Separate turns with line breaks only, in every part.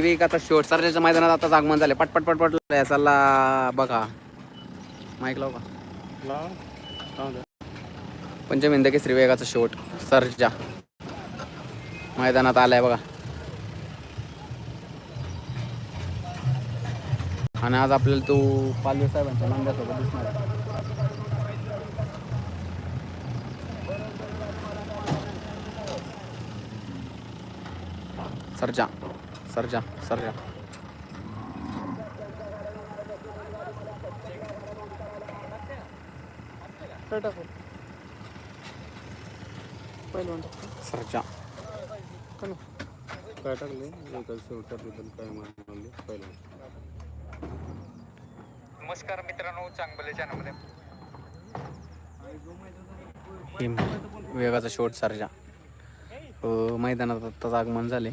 विवेक आता शेवट सरच्याच्या मैदानात आता आगमन झाले पटपट पटपट चालला बघा. माईक लाव का? पंचमिंद केसरी वेगाचा शेवट सरजा. मैदानात आलाय बघा. आणि आज आपल्याला तो पालवे साहेबांच्या नंद्यासोबत दिसणार. सरजा. सरजा सरजा सरजा
काय टाकले टाकले काय पहिला
नमस्कार मित्रांनो चांगले चॅनलमध्ये
वेगाचा शेवट सरजा मैदानात आत्ताच आगमन झाले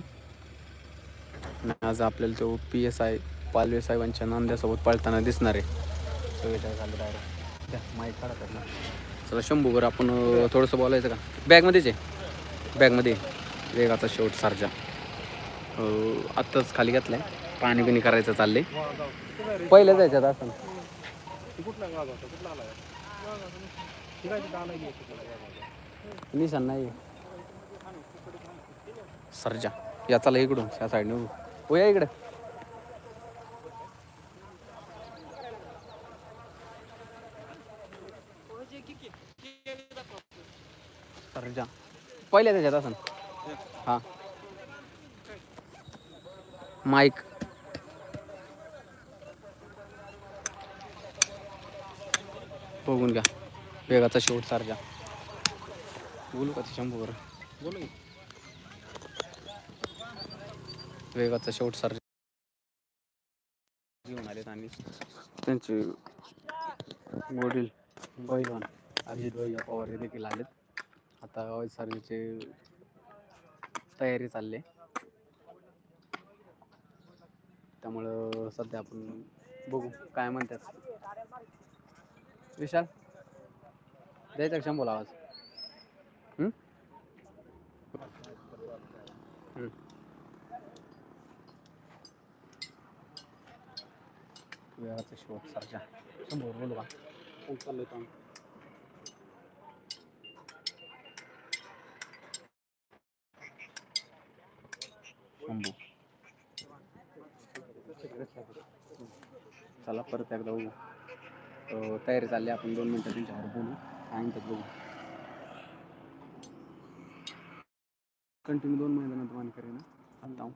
आणि आज आपल्याला तो पी एस आय पालवे साहेबांच्या नांद्यासोबत पळताना दिसणार आहे. झालं डायरेक्ट द्या माहीत काढा चला शंभूवर आपण थोडंसं बोलायचं का? बॅगमध्येच आहे. बॅगमध्ये वेगाचा शेवट सरजा. आत्ताच खाली घातलाय. पाणी बिणी करायचं चाललंय. पहिलं जायचं आता असं.
कुठला
निशान नाही सरजा याचा इकडून त्या साईडने हो या इकडे पहिल्या त्याच्यात असं हा. माईक. बघून घ्या. वेगाचा शेवट सरजा बोलू का ते शंभू बरं
बोल की.
वेगाचा शेवट सर घेऊन आलेत आणि त्यांचे वडील भैवान अभिजित भैया पवार हे देखील आलेत. आता सर्वीचे तयारी चालली त्यामुळं सध्या आपण बघू काय म्हणतात. विशाल द्यायचा क्षम बोला आवाज? हम्म? वेळाचं शेवट सरच्या शंभर बोलू का
कोण चाललंय काम
शंभू चला परत एकदा बघू. तयारी चालली आपण दोन मिनटं त्यांच्यावर बोलू. काय म्हणतात बघू. कंटिन्यू दोन महिन्यानंतर मान करेन आता.